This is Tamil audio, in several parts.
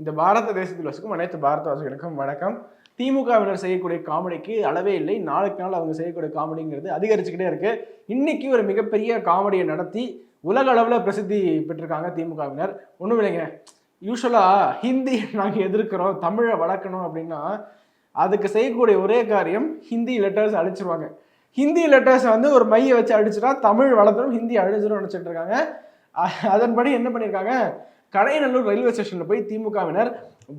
இந்த பாரத தேசத்தில் வசிக்கும் அனைத்து பாரதவாசிகளுக்கும் வணக்கம். திமுகவினர் செய்யக்கூடிய காமெடிக்கு அளவே இல்லை. நாளுக்கு நாள் அவங்க செய்யக்கூடிய காமெடிங்கிறது அதிகரிச்சுக்கிட்டே இருக்கு. இன்னைக்கு ஒரு மிகப்பெரிய காமெடியை நடத்தி உலக அளவில் பிரசித்தி பெற்றிருக்காங்க திமுகவினர். ஒன்றும் இல்லைங்க. யூஸ்வலாக ஹிந்தி நாங்கள் எதிர்க்கிறோம் தமிழை வளர்க்கணும் அப்படின்னா அதுக்கு செய்யக்கூடிய ஒரே காரியம் ஹிந்தி லெட்டர்ஸ் அழிச்சிருவாங்க. ஹிந்தி லெட்டர்ஸ் வந்து ஒரு மையை வச்சு அடிச்சுட்டா தமிழ் வளர்த்துடும் ஹிந்தி அழிஞ்சிடும் நினச்சிட்டு இருக்காங்க. அதன்படி என்ன பண்ணியிருக்காங்க கடையநல்லூர் ரயில்வே ஸ்டேஷனில் போய் திமுகவினர்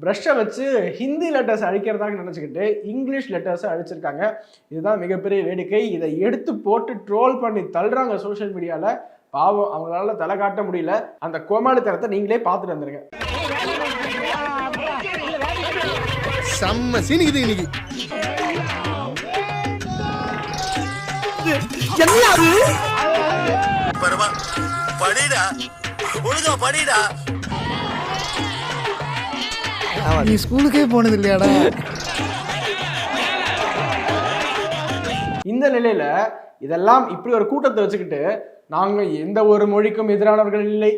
ப்ரஷ்ஷை வச்சு ஹிந்தி லெட்டர்ஸ் அழிக்கிறதாக நினச்சிக்கிட்டு இங்கிலீஷ் லெட்டர்ஸை அழிச்சிருக்காங்க. இதுதான் மிகப்பெரிய வேடிக்கை. இதை எடுத்து போட்டு ட்ரோல் பண்ணி தள்ளுறாங்க சோஷியல் மீடியாவில் பாவம் அவங்களால தலை காட்ட முடியல. அந்த கோமாளித்தனத்தை நீங்களே பார்த்துட்டு வந்துருங்க. செம்ம சீனிக்குது இன்னைக்கு. பரவா படிடா ஒழுங்கா படிடா. நீ ஸ்கூலுக்கே போனது இல்லையாடா இந்த நிலையில இதெல்லாம் இப்படி ஒரு கூட்டத்தை வச்சுக்கிட்டு நாங்கள் எந்த ஒரு மொழிக்கும் எதிரானவர்கள் இல்லை.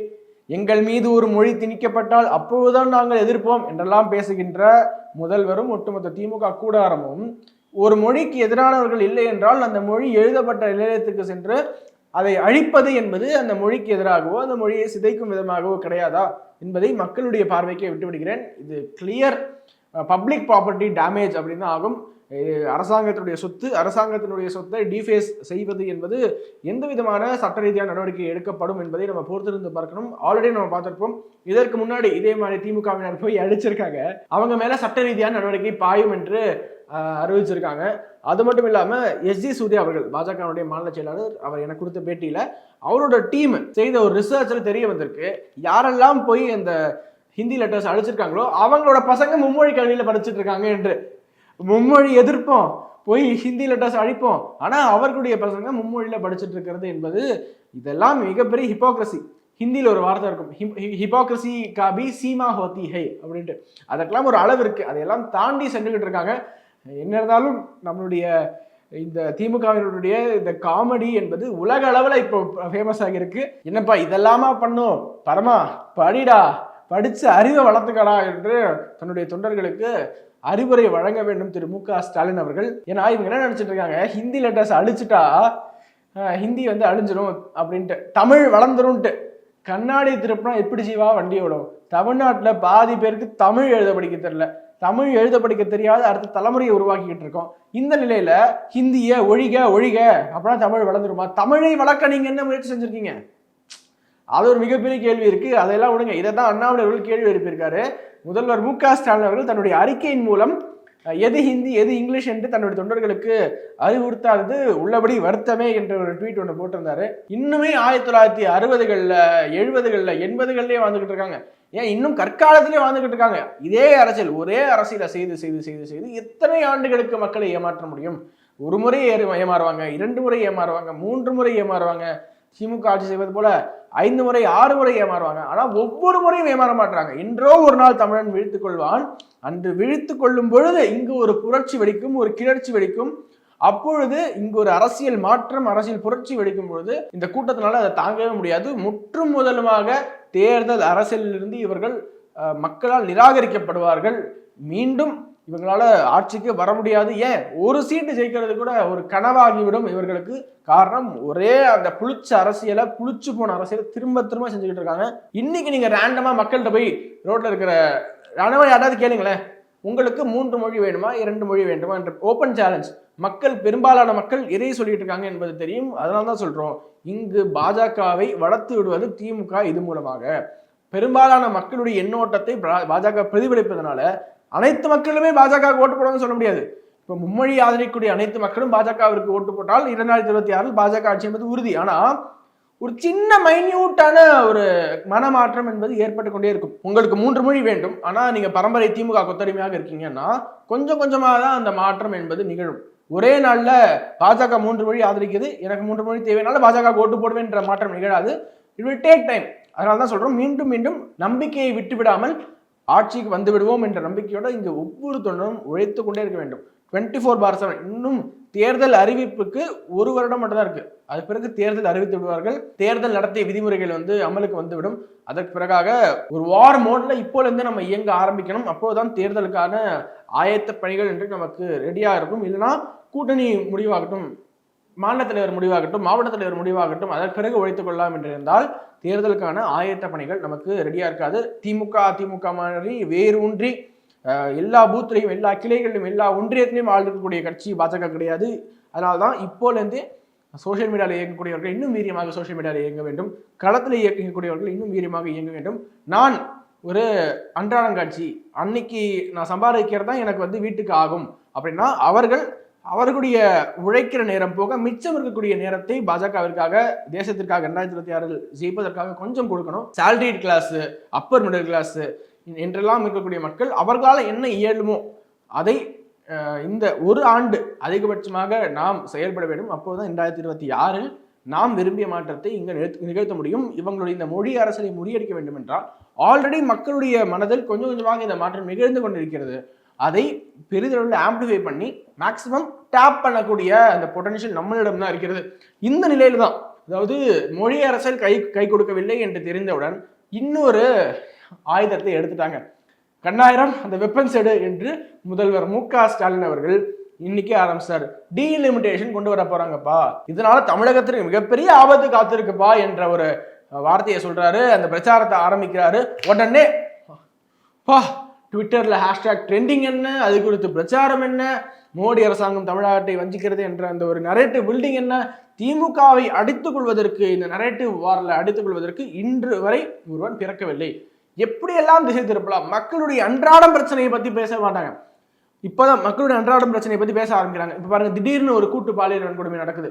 எங்கள் மீது ஒரு மொழி திணிக்கப்பட்டால் அப்போதுதான் நாங்கள் எதிர்ப்போம் என்றெல்லாம் பேசுகின்ற முதல்வரும் ஒட்டுமொத்த திமுக கூடாரமும் ஒரு மொழிக்கு எதிரானவர்கள் இல்லை என்றால் அந்த மொழி எழுதப்பட்ட நிலையத்துக்கு சென்று அதை அழிப்பது என்பது அந்த மொழிக்கு எதிராகவோ அந்த மொழியை சிதைக்கும் விதமாகவோ கிடையாதா என்பதை மக்களுடைய பார்வைக்கே விட்டுவிடுகிறேன். இது கிளியர் பப்ளிக் ப்ராப்பர்ட்டி டேமேஜ் அப்படின்னு ஆகும். அரசாங்கத்தினுடைய சொத்து அரசாங்கத்தினுடைய சொத்தை டிஃபேஸ் செய்வது என்பது எந்த விதமான சட்ட ரீதியான நடவடிக்கை எடுக்கப்படும் என்பதை நம்ம பொறுத்திருந்து பார்க்கணும். ஆல்ரெடி நம்ம பார்த்துருப்போம். இதற்கு முன்னாடி இதே மாதிரி திமுகவினர் போய் அடிச்சிருக்காங்க. அவங்க மேல சட்ட ரீதியான நடவடிக்கை பாயும் என்று அறிவிச்சிருக்காங்க. அது மட்டும் இல்லாம எஸ்ஜி சூர்யா அவர்கள் பாஜகவுடைய மாநில செயலாளர் அவர் எனக்கு கொடுத்த பேட்டியில அவரோட டீம் செய்த ஒரு ரிசர்ச்ல தெரிய வந்திருக்கு. யாரெல்லாம் போய் அந்த ஹிந்தி லெட்டர்ஸ் அழிச்சிருக்காங்களோ அவங்களோட பசங்க மும்மொழி கல்வியில படிச்சுட்டு இருக்காங்க என்று. மும்மொழி எதிர்ப்போம். போய் ஹிந்தி லெட்டர்ஸ் அழிப்போம். ஆனா அவர்களுடைய பசங்க மும்மொழியில படிச்சுட்டு இருக்கிறது என்பது இதெல்லாம் மிகப்பெரிய ஹிப்போக்ரசி ஹிந்தியில் ஒரு வார்த்தை இருக்கும். ஹிப்போக்ரசி காபி சீமா ஹோத்தி ஹை அப்படின்ட்டு. அதற்கெல்லாம் ஒரு அளவு இருக்கு. அதையெல்லாம் தாண்டி சென்றுகிட்டு இருக்காங்க. என்ன இருந்தாலும் நம்மளுடைய இந்த திமுகவினுடைய இந்த காமெடி என்பது உலக அளவில் இப்போ ஃபேமஸ் ஆகியிருக்கு. என்னப்பா இதெல்லாமா பண்ணும்? பரமா படிடா படித்து அறிவை வளர்த்துக்கடா என்று தன்னுடைய தொண்டர்களுக்கு அறிவுரை வழங்க வேண்டும் திரு மு க ஸ்டாலின் அவர்கள். ஏன்னா இவங்க என்ன நினச்சிட்டு இருக்காங்க? ஹிந்தி லெட்டர்ஸ் அழிச்சிட்டா ஹிந்தி வந்து அழிஞ்சிரும் அப்படின்ட்டு. தமிழ் வளர்ந்துரும்ன்ட்டு கண்ணாடி திருப்பினா எப்படி ஜீவா வண்டி ஓடும்? தமிழ்நாட்டில் பாதி பேருக்கு தமிழ் எழுத படிக்க தெரில தமிழ் எழுத படிக்க தெரியாத அடுத்த தலைமுறையை உருவாக்கிக்கிட்டு இருக்கோம். இந்த நிலையில ஹிந்திய ஒழிக ஒழிக அப்படின்னா தமிழ் வளர்ந்துருமா? தமிழை வளர்க்க நீங்க என்ன முயற்சி செஞ்சிருக்கீங்க? அது ஒரு மிகப்பெரிய கேள்வி இருக்கு. அதெல்லாம் விடுங்க. இதை தான் அண்ணாமலை அவர்கள் கேள்வி எழுப்பியிருக்காரு. முதல்வர் மு க ஸ்டாலின் அவர்கள் தன்னுடைய அறிக்கையின் மூலம் எது ஹிந்தி எது இங்கிலீஷ் என்று தன்னுடைய தொண்டர்களுக்கு அறிவுறுத்தாதது உள்ளபடி வருத்தமே என்ற ஒரு ட்வீட் ஒன்று போட்டிருந்தாரு. இன்னுமே ஆயிரத்தி தொள்ளாயிரத்தி அறுபதுகளில் எழுபதுகளில் எண்பதுகள்லேயே வாழ்ந்துகிட்டு இருக்காங்க. ஏன் இன்னும் கற்காலத்திலே வாழ்ந்துகிட்டு இருக்காங்க? இதே அரசியல் ஒரே அரசியலை செய்து செய்து செய்து செய்து எத்தனை ஆண்டுகளுக்கு மக்களை ஏமாற்ற முடியும்? ஒரு முறை ஏறு- ஏமாறுவாங்க இரண்டு முறை ஏமாறுவாங்க மூன்று முறை ஏமாறுவாங்க. திமுக ஆட்சி செய்வது போல ஐந்து முறை ஆறு முறை ஏமாறுவாங்க. ஆனால் ஒவ்வொரு முறையும் ஏமாற மாட்டாங்க இன்றோ ஒரு நாள் தமிழன் விழித்துக் கொள்வான். அன்று விழித்துக் கொள்ளும் பொழுது இங்கு ஒரு புரட்சி வெடிக்கும் ஒரு கிளர்ச்சி வெடிக்கும். அப்பொழுது இங்கு ஒரு அரசியல் மாற்றம் அரசியல் புரட்சி வெடிக்கும் பொழுது இந்த கூட்டத்தினால அதை தாங்கவே முடியாது. முற்றும் முதலுமாக தேர்தல் அரசியலிலிருந்து இவர்கள் மக்களால் நிராகரிக்கப்படுவார்கள். மீண்டும் இவங்களால ஆட்சிக்கு வர முடியாது. ஏன்? ஒரு சீட்டு ஜெயிக்கிறது கூட ஒரு கனவாகிவிடும் இவர்களுக்கு. காரணம் ஒரே அந்த புளிச்ச அரசியலை புளிச்சு போன அரசியலை திரும்ப திரும்ப செஞ்சுக்கிட்டு இருக்காங்க. இன்னைக்கு நீங்க ரேண்டமா மக்கள்கிட்ட போய் ரோட்ல இருக்கிற ரேண்டமா யாராவது கேளுங்களேன். உங்களுக்கு மூன்று மொழி வேணுமா? இரண்டு மொழி வேண்டுமா? என்ற ஓப்பன் சேலஞ்ச் மக்கள் பெரும்பாலான மக்கள் எதை சொல்லிட்டு இருக்காங்க என்பது தெரியும். அதனால தான் சொல்றோம். இங்கு பாஜகவை வளர்த்து விடுவது திமுக இது மூலமாக. பெரும்பாலான மக்களுடைய எண்ணோட்டத்தை பாஜக பிரதிபலிப்பதனால அனைத்து மக்களுமே பாஜக ஓட்டு போடணும்னு சொல்ல முடியாது. இப்போ மும்மொழி ஆதரிக்கக்கூடிய அனைத்து மக்களும் பாஜகவிற்கு ஓட்டு போட்டால் இரண்டாயிரத்தி இருபத்தி ஆறில் பாஜக ஆட்சி என்பது உறுதி. ஆனா ஒரு சின்ன மைன்யூட்டான ஒரு மனமாற்றம் என்பது ஏற்பட்டு கொண்டே இருக்கும். உங்களுக்கு மூன்று மொழி வேண்டும். ஆனா நீங்க பரம்பரை திமுக கொத்தடிமையாக இருக்கீங்கன்னா கொஞ்சம் கொஞ்சமாக தான் அந்த மாற்றம் என்பது நிகழும். ஒரே நாளில் பாஜக மூன்று மொழி ஆதரிக்குது. எனக்கு மூன்று மொழி தேவைனால பாஜக ஓட்டு போடுவேன்ற மாற்றம் நிகழாது. இட் வில் டேக் டைம் அதனால தான் சொல்கிறோம் மீண்டும் மீண்டும் நம்பிக்கையை விட்டு விடாமல் ஆட்சிக்கு வந்து விடுவோம் என்ற நம்பிக்கையோடு இங்கே ஒவ்வொரு தொண்டரும் உழைத்து கொண்டே இருக்க வேண்டும். டுவெண்ட்டி ஃபோர் பார் செவன் இன்னும் தேர்தல் அறிவிப்புக்கு ஒரு வருடம் மட்டும் தான் இருக்கு. அது பிறகு தேர்தல் அறிவித்து விடுவார்கள். தேர்தல் நடத்திய விதிமுறைகள் வந்து அமலுக்கு வந்துவிடும். அதற்கு பிறகாக ஒரு வார் மோட்ல இப்போலேருந்து நம்ம இயங்க ஆரம்பிக்கணும். அப்போதுதான் தேர்தலுக்கான ஆயத்த பணிகள் என்று நமக்கு ரெடியாக இருக்கும். இல்லைன்னா கூட்டணி முடிவாகட்டும் மாநில தலைவர் முடிவாகட்டும் மாவட்ட தலைவர் முடிவாகட்டும் அதற்கு பிறகு உழைத்துக் கொள்ளலாம் என்றிருந்தால் தேர்தலுக்கான ஆயத்த பணிகள் நமக்கு ரெடியாக இருக்காது. திமுக அதிமுக மாதிரி வேரூன்றி எல்லா பூத்துலையும் எல்லா கிளைகளிலும் எல்லா ஒன்றியத்திலையும் ஆள்இருக்கக்கூடிய கட்சி பாஜக கிடையாது. அதனால தான் இப்போலேருந்து சோஷியல் மீடியாவில் இயங்கக்கூடியவர்கள் இன்னும் வீரியமாக சோஷியல் மீடியாவில் இயங்க வேண்டும். களத்தில் இயக்கக்கூடியவர்கள் இன்னும் வீரியமாக இயங்க வேண்டும். நான் ஒரு அன்றாடங்காட்சி அன்னைக்கு நான் சம்பாதிக்கிறது தான் எனக்கு வந்து வீட்டுக்கு ஆகும். அப்படின்னா அவர்கள் அவர்களுடைய உழைக்கிற நேரம் போக மிச்சம் இருக்கக்கூடிய நேரத்தை பாஜகவிற்காக தேசத்திற்காக ரெண்டாயிரத்தி இருபத்தி ஆறில் ஜெயிப்பதற்காக கொஞ்சம் கொடுக்கணும். Salaried class upper middle class என்றெல்லாம் இருக்கக்கூடிய மக்கள் அவர்களால் என்ன இயலுமோ அதை இந்த ஒரு ஆண்டு அதிகபட்சமாக நாம் செயல்பட வேண்டும். அப்போதுதான் ரெண்டாயிரத்தி இருபத்தி ஆறில் நாம் விரும்பிய மாற்றத்தை இங்கே நிகழ்த்த- நிகழ்த்த முடியும். இவங்களுடைய இந்த மொழி அரசியலை முறியடிக்க வேண்டும் என்றால் ஆல்ரெடி மக்களுடைய மனதில் கொஞ்சம் கொஞ்சமாக இந்த மாற்றம் நிகழ்ந்து கொண்டிருக்கிறது. அதை பெரிதளவில் ஆம்பிளிஃபை பண்ணி மேக்சிமம் டேப் பண்ணக்கூடிய அந்த பொட்டன்ஷியல் நம்மளிடம் தான் இருக்கிறது. இந்த நிலையில தான் அதாவது மொழி அரசியல் கை கை கொடுக்கவில்லை என்று தெரிந்தவுடன் இன்னொரு ஆயுதத்தை எடுத்துட்டாங்க. கண்ணாயிரம் அந்த வெப்பன்ஸ் எடு என்று முதல்வர் மு க ஸ்டாலின் அவர்கள் இன்னைக்கு ஆரம்பிச்சார். டீலிமிட்டேஷன் கொண்டு வர போறாங்கப்பா. இதனால தமிழகத்திற்கு மிகப்பெரிய ஆபத்து காத்திருக்குப்பா என்ற ஒரு வார்த்தையை சொல்றாரு. அந்த பிரச்சாரத்தை ஆரம்பிக்கிறாரு. உடனே பா ட்விட்டர்ல ஹேஷ்டாக் ட்ரெண்டிங் என்ன? அது குறித்து பிரச்சாரம் என்ன? மோடி அரசாங்கம் தமிழகத்தை வஞ்சிக்கிறது என்ற அந்த ஒரு நரேட்டிவ் பில்டிங் என்ன? திமுகவை அடித்துக் கொள்வதற்கு இந்த நரேட்டிவ் வாரில் அடித்துக் கொள்வதற்கு இன்று வரை ஒருவன் பிறக்கவில்லை. எப்படியெல்லாம் திசை திருப்பலாம்? மக்களுடைய அன்றாடம் பிரச்சனையை பத்தி பேச மாட்டாங்க. இப்போதான் மக்களுடைய அன்றாடம் பிரச்சனையை பத்தி பேச ஆரம்பிக்கிறாங்க. இப்ப பாருங்க திடீர்னு ஒரு கூட்டு பாலியல் வன்கொடுமை நடக்குது.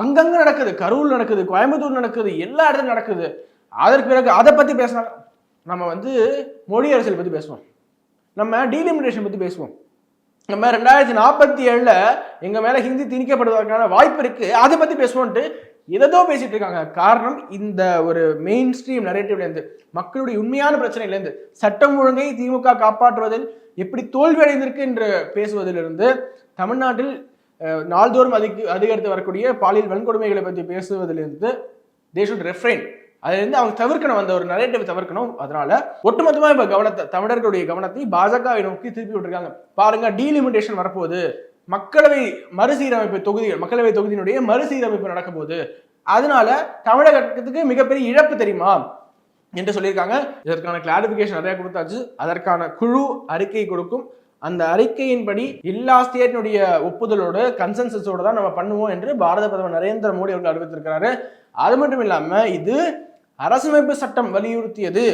அங்கங்க நடக்குது கரூர் நடக்குது கோயம்புத்தூர் நடக்குது எல்லா இடத்துலையும் நடக்குது. அதற்கு பிறகு அதை பத்தி பேசினா நம்ம வந்து மொழி அரசியல் பத்தி பேசுவோம். நம்ம டீலிமிட்டேஷன் பத்தி பேசுவோம். நம்ம ரெண்டாயிரத்தி நாற்பத்தி ஏழுல எங்க மேல ஹிந்தி திணிக்கப்படுவதற்கான வாய்ப்பு இருக்கு. அதை பத்தி பேசுவோம்ட்டு எதோ பேசிட்டு இருக்காங்க. காரணம் இந்த ஒரு மெயின் ஸ்ட்ரீம் நரேட்டிவ்லேருந்து மக்களுடைய உண்மையான பிரச்சனையிலேருந்து சட்டம் ஒழுங்கை திமுக காப்பாற்றுவதில் எப்படி தோல்வி அடைந்திருக்கு என்று பேசுவதிலிருந்து தமிழ்நாட்டில் நாள்தோறும் அதிக அதிகரித்து வரக்கூடிய பாலியல் வன்கொடுமைகளை பற்றி பேசுவதிலிருந்து தே ஷுட் ரெஃப்ரைன் அதுலேருந்து அவங்க தவிர்க்கணும் அந்த ஒரு நரேட்டிவ் தவிர்க்கணும். அதனால ஒட்டுமொத்தமாக இப்போ கவனத்தை தமிழர்களுடைய கவனத்தை பாஜகவை நோக்கி திருப்பி விட்டுருக்காங்க. பாருங்க டீலிமிட்டேஷன் வரப்போகுது. மக்களவை மறுசீரமைப்பு தொகுதிகள் மக்களவை தொகுதியினுடைய மறுசீரமைப்பு நடக்க போகுது அதனால தமிழகத்துக்கு மிகப்பெரிய இழப்பு தெரியுமா? என்று சொல்லியிருக்காங்க. இதற்கான கிளாரிபிகேஷன் நிறைய கொடுத்தாச்சு. அதற்கான குழு அறிக்கை கொடுக்கும். அந்த அறிக்கையின்படி எல்லா ஸ்டேட்டினுடைய ஒப்புதலோடு கன்சென்சஸோடு தான் நம்ம பண்ணுவோம் என்று பாரத பிரதமர் நரேந்திர மோடி அவர்கள் அறிவித்திருக்கிறாரு. அது மட்டும் இல்லாம இது அரசமைப்பு சட்டம் வலியுறுத்தியது.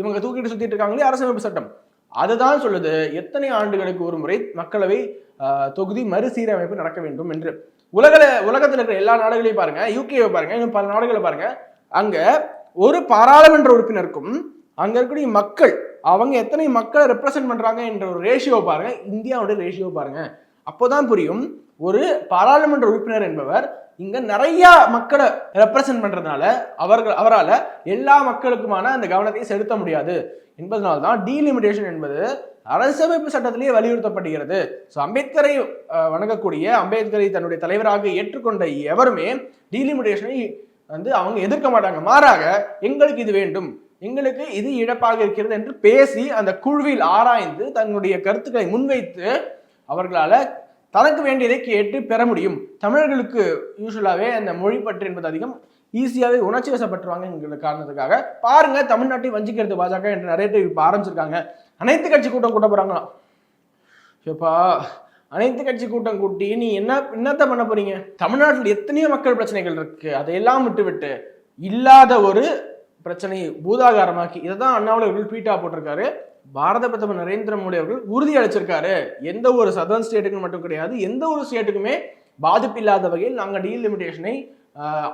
இவங்க தூக்கிட்டு சுத்திட்டு இருக்காங்களே அரசமைப்பு சட்டம். அதுதான் சொல்லுது. எத்தனை ஆண்டுகளுக்கு ஒரு முறை மக்களவை தொகுதி மறுசீரமைப்பு நடக்க வேண்டும் என்று. உலகில உலகத்தில் இருக்கிற எல்லா நாடுகளையும் பாருங்க யூகேவை பாருங்க இன்னும் பல நாடுகளை பாருங்க. அங்க ஒரு பாராளுமன்ற உறுப்பினருக்கும் அங்க இருக்கக்கூடிய மக்கள் அவங்க எத்தனை மக்களை ரெப்ரசென்ட் பண்றாங்க என்ற ஒரு ரேஷியோ பாருங்க இந்தியாவுடைய ரேஷியோ பாருங்க. அப்போதான் புரியும் ஒரு பாராளுமன்ற உறுப்பினர் என்பவர் இங்க நிறைய மக்களை ரெப்ரசென்ட் பண்றதுனால அவர்கள் அவரால் எல்லா மக்களுக்குமான அந்த கவனத்தையும் செலுத்த முடியாது. என்பதனால தான் டீலிமிட்டேஷன் என்பது அரசமைப்பு சட்டத்திலேயே வலியுறுத்தப்படுகிறது. ஸோ அம்பேத்கரை வணங்கக்கூடிய அம்பேத்கரை தன்னுடைய தலைவராக ஏற்றுக்கொண்ட எவருமே டீலிமிடேஷனை வந்து அவங்க எதிர்க்க மாட்டாங்க. மாறாக எங்களுக்கு இது வேண்டும். எங்களுக்கு இது இழப்பாக இருக்கிறது என்று பேசி அந்த குழுவில் ஆராய்ந்து தன்னுடைய கருத்துக்களை முன்வைத்து அவர்களால் தனக்கு வேண்டியதை கேட்டு பெற முடியும். தமிழர்களுக்கு யூஸ்வலாகவே அந்த மொழி பற்று என்பது அதிகம். ஈஸியாகவே உணர்ச்சி வசப்பட்டுருவாங்கிற காரணத்துக்காக. பாருங்க தமிழ்நாட்டை வஞ்சிக்கிறது பாஜக என்ற நிறைய பேர் இப்போ ஆரம்பிச்சிருக்காங்க. அனைத்து கட்சி கூட்டம் கூட்ட போகிறாங்களா எப்பா அனைத்து கட்சி கூட்டம் கூட்டி நீ என்ன என்னத்த பண்ண போறீங்க? தமிழ்நாட்டில் எத்தனையோ மக்கள் பிரச்சனைகள் இருக்கு. அதையெல்லாம் விட்டுவிட்டு இல்லாத ஒரு பிரச்சனை பூதாகாரமாக்கி இதை தான் அண்ணாமலை அவர்கள் ட்வீட்டாக போட்டிருக்காரு. பாரத பிரதமர் நரேந்திர மோடி அவர்கள் உறுதி அளிச்சிருக்காரு. எந்த ஒரு சதர்ன் ஸ்டேட்டுக்கு மட்டும் கிடையாது. எந்த ஒரு ஸ்டேட்டுக்குமே பாதிப்பு இல்லாத வகையில் நாங்கள் டீலிமிட்டேஷனை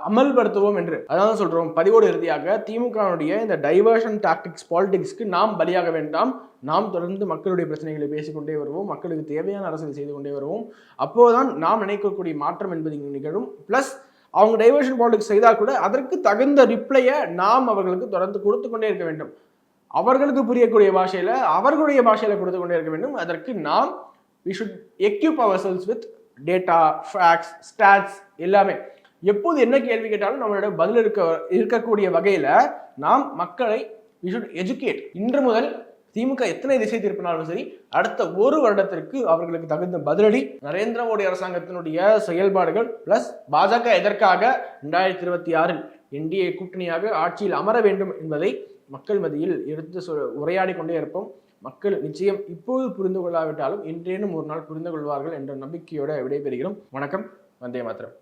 அமல்படுத்துவோம் என்று. அதான் சொல்றோம். பதிவோடு இறுதியாக திமுகவுடைய இந்த டைவர்ஷன் டாக்டிக்ஸ் பாலிடிக்ஸ்க்கு நாம் பலியாக வேண்டாம். நாம் தொடர்ந்து மக்களுடைய பிரச்சனைகளை பேசிக்கொண்டே வருவோம். மக்களுக்கு தேவையான அரசியல் செய்து கொண்டே வருவோம். அப்போதுதான் நாம் நினைக்கக்கூடிய மாற்றம் என்பது இங்கு நிகழும். பிளஸ் அவங்க டைவர்ஷன் பாலிடிக்ஸ் செய்தால் கூட அதற்கு தகுந்த ரிப்ளையை நாம் அவர்களுக்கு தொடர்ந்து கொடுத்து கொண்டே இருக்க வேண்டும். அவர்களுக்கு புரியக்கூடிய பாஷையில் அவர்களுடைய பாஷையில் கொடுத்து கொண்டே இருக்க வேண்டும். அதற்கு நாம் we should equip ourselves with data facts stats எல்லாமே. எப்போது என்ன கேள்வி கேட்டாலும் நம்மளோட பதில் இருக்க இருக்கக்கூடிய வகையில நாம் மக்களை வி ஷுட் எஜுகேட் இன்று முதல் திமுக எத்தனை திசை திருப்பினாலும் சரி அடுத்த ஒரு வருடத்திற்கு அவர்களுக்கு தகுந்த பதிலடி நரேந்திர மோடி அரசாங்கத்தினுடைய செயல்பாடுகள் பிளஸ் பாஜக எதற்காக ரெண்டாயிரத்தி இருபத்தி ஆறில் என்டிஏ கூட்டணியாக ஆட்சியில் அமர வேண்டும் என்பதை மக்கள் மத்தியில் எடுத்து சொ- உரையாடி கொண்டே இருப்போம். மக்கள் நிச்சயம் இப்போது புரிந்து கொள்ளாவிட்டாலும் இன்றேனும் ஒரு நாள் புரிந்து கொள்வார்கள் என்ற நம்பிக்கையோடு விடைபெறுகிறோம். வணக்கம். வந்தே மாத்திரம்